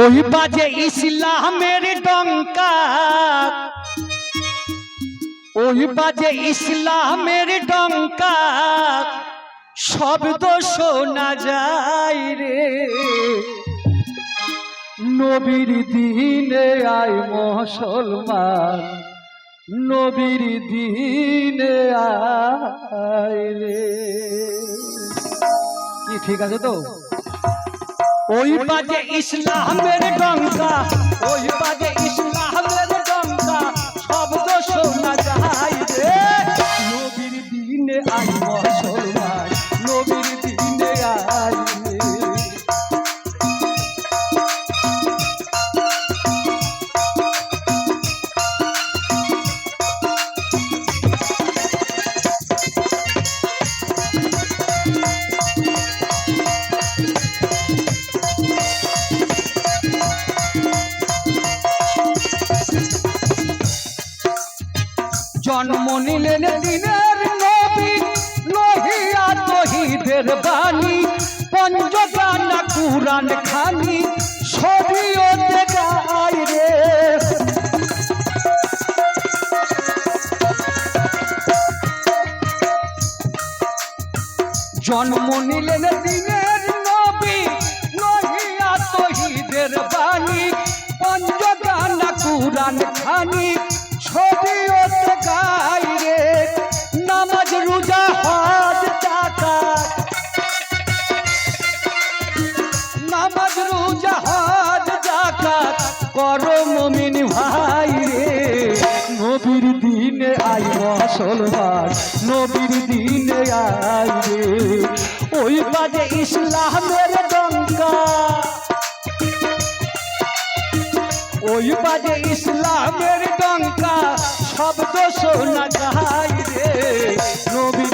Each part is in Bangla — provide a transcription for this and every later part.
ওই বাজে ইসলামের ডঙ্কা ওই বাজে ইসলামের ডঙ্কা শব্দ শোনা যায় রে। নবীর দিনে আয় মুসলমান। নবীর দিনে আয় রে। কি ঠিক আছে তো? ওই বাজে ইসলামের গঙ্গা ওই বাজে জন্ম নিলেন দিনের নবী লোহিয়া তহিদের বাণী। পঞ্চগানা কুরান খানি শরীয়তে গায় রে। জন্ম নিলেন দিনের নবী লোহিয়া তহিদের বাণী। পঞ্চগানা কুরান খানি করো মুমিন ভাই রে। নবীর দিনে আই মুসলমান নবীর দিনে আই রে। ওই বাজে ইসলামের ডঙ্কা ওই বাজে ইসলামের ডঙ্কা শব্দ শোনা যায় রে। নবীর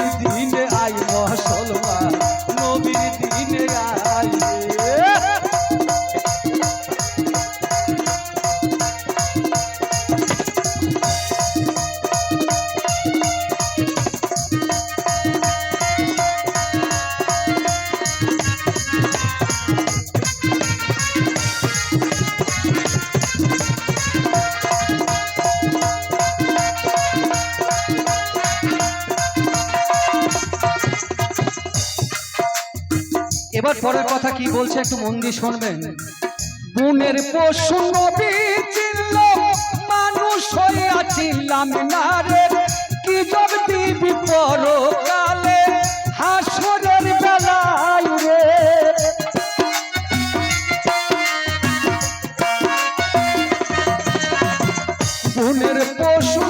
এবার পরের কথা কি বলছে একটু মন দিয়ে শুনবেন। বুনের পশু নবী চিনল মানুষ হইয়া চিনলাম না রে। কি জব দিবি পরকালে হাসরের বেলায় রে। পশু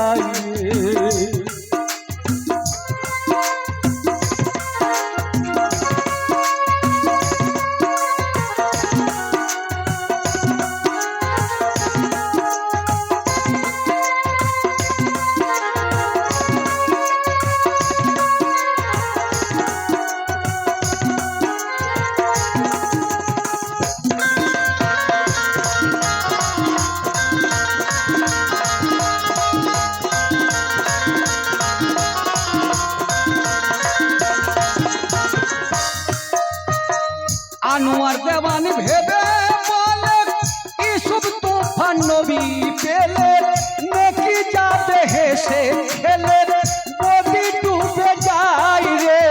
দিনে আনোয়ার দেওয়ান ভেবে বলে ইসুব তুফান নবী পেলে নাকি যাবে হেসে খেলে নদী ডুবে যায় রে।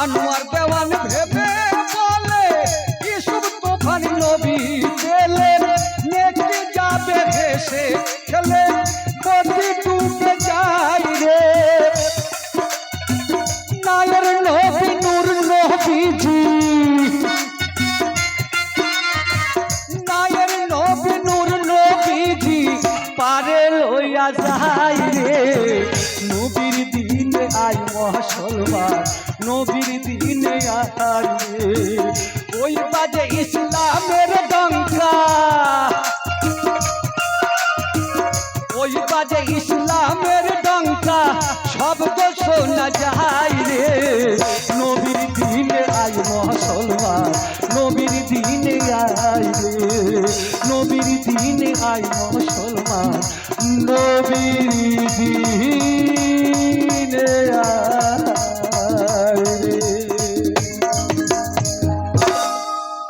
আনোয়ার দেওয়ান ভেবে লইয়া যায় রে নবীর দিনে আই মুসলমান হায় রে ওই বাজে ইসলামের ডঙ্কা ওই বাজে ইসলামের ডঙ্কা শব্দ শোনা যায় রে নবীর দিনে আই মুসলমান নবীর দিনে আই রে নবীর দিনে আই মুসলমান নবীর